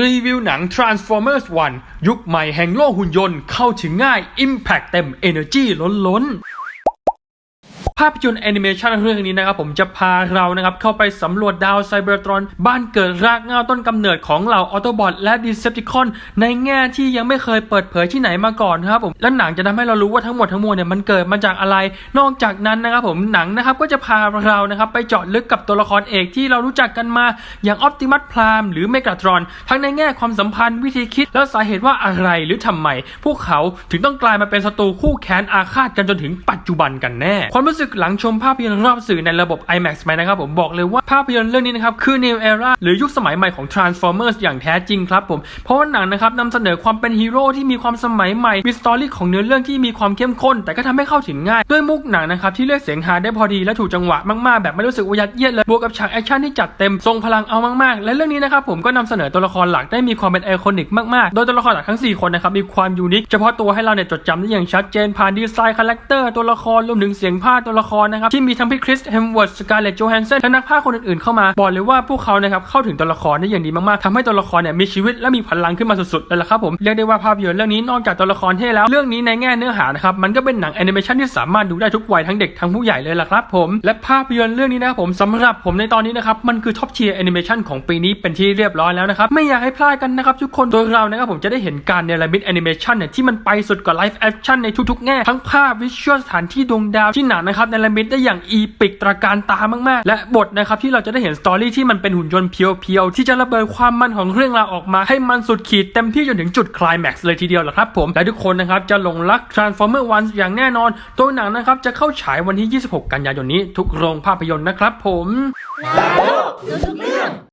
รีวิวหนัง Transformers 1 ยุคใหม่แห่งโลกหุ่นยนต์เข้าถึงง่าย Impact เต็ม Energy ล้นล้นาพยนตร์แอนิเมชันเรื่องนี้นะครับผมจะพาเรานะครับเข้าไปสำรวจดาวไซเบอร์ตรอนบ้านเกิดรากเหง้าต้นกำเนิดของเหล่าออโตบอทและดีเซปติคอนในแง่ที่ยังไม่เคยเปิดเผยที่ไหนมาก่อนนะครับผมและหนังจะทำให้เรารู้ว่าทั้งหมดทั้งมวลเนี่ยมันเกิดมาจากอะไร นอกจากนั้นนะครับผมหนังนะครับก็จะพาเรานะครับไปเจาะลึกกับตัวละครเอกที่เรารู้จักกันมา อย่างออ t ติมัสพรามหรือเมกาทรอน ทั้งในแง่ความสัมพันธ์วิธีคิดและสาเหตุว่าอะไรหรือทำไมพวกเขาถึงต้องกลายมาเป็นศัตรูคู่แค้นอาฆาตกันจนถึงปัจจุบันกันแน่ ความรู้สึกหลังชมภาพยนตร์รอบสื่อในระบบ IMAX ไปนะครับผมบอกเลยว่าภาพยนตร์เรื่องนี้นะครับคือ New Era หรือยุคสมัยใหม่ของ Transformers อย่างแท้จริงครับผมเพราะว่าหนังนะครับนำเสนอความเป็นฮีโร่ที่มีความสมัยใหม่มีสตอรี่ของเนื้อเรื่องที่มีความเข้มข้น แต่ก็ทำให้เข้าถึงง่ายด้วยมุกหนังนะครับที่เลือกเสียงฮาได้พอดีและถูกจังหวะมากๆแบบไม่รู้สึกว่ายัดเยียดเลยบวกกับฉากแอคชั่นที่จัดเต็มทรงพลังเอามากๆ และเรื่องนี้นะครับผมก็นำเสนอตัวละครหลักได้มีความเป็นไอคอนิกมากๆ โดยตัวละครหลักทั้ง 4 คนนะครับมีความยูนิคเฉพาะตัวให้เราเนี่ยจดจำได้อย่างชัดเจนผ่านดีไซน์คาแรคเตอร์ตัวละครรวมถึงเสียงพากย์ตัวละครนะครับที่มีทั้งพี่คริสเฮมเวิร์ดสกาเลตโจแฮนเซนและนักพากย์คนอื่นๆเข้ามาบอกเลยว่าพวกเขานะครับเข้าถึงตัวละครได้อย่างดีมากๆทำให้ตัวละครเนี่ยมีชีวิตและมีพลังขึ้นมาสุดๆเลยละครับผมเรียกได้ว่าภาพยนตร์เรื่องนี้นอกจากตัวละครเท่แล้วเรื่องนี้ในแง่เนื้อหานะครับมันก็เป็นหนังแอนิเมชันที่สามารถดูได้ทุกวัยทั้งเด็กทั้งผู้ใหญ่เลยล่ะครับผมและภาพยนตร์เรื่องนี้นะครับผมสำหรับผมในตอนนี้นะครับมันคือท็อปเชียร์แอนิเมชันของปีนี้เป็นที่เรียบร้อยแล้วนะครับไม่อยากให้พลาดกันนะครับทุกคนโดยเรานะครับผมจะได้เห็นการเนรมิตแอนิเมชันเนี่ยที่มันไปสุดกว่าไลฟ์แอคชั่นในทุกๆแง่ทั้งภาพวิชวลสถานที่ดวงดาวที่หนังนะครับในรมิตได้อย่างอีปิกตระการตามากๆ และบทนะครับที่เราจะได้เห็นสตอรี่ที่มันเป็นหุ่นยนต์เพียวๆ ที่จะระเบิดความมันของเรื่องราวออกมาให้มันสุดขีดเต็มที่จนถึงจุดคลายแม็กซ์เลยทีเดียวแหละครับผมและทุกคนนะครับจะหลงรัก Transformer 1อย่างแน่นอน ตัวหนังนะครับจะเข้าฉายวันที่ 26 กันยายนนี้ ทุกโรงภาพยนตร์นะครับผมนาโลกรู้ทุกเรื่อง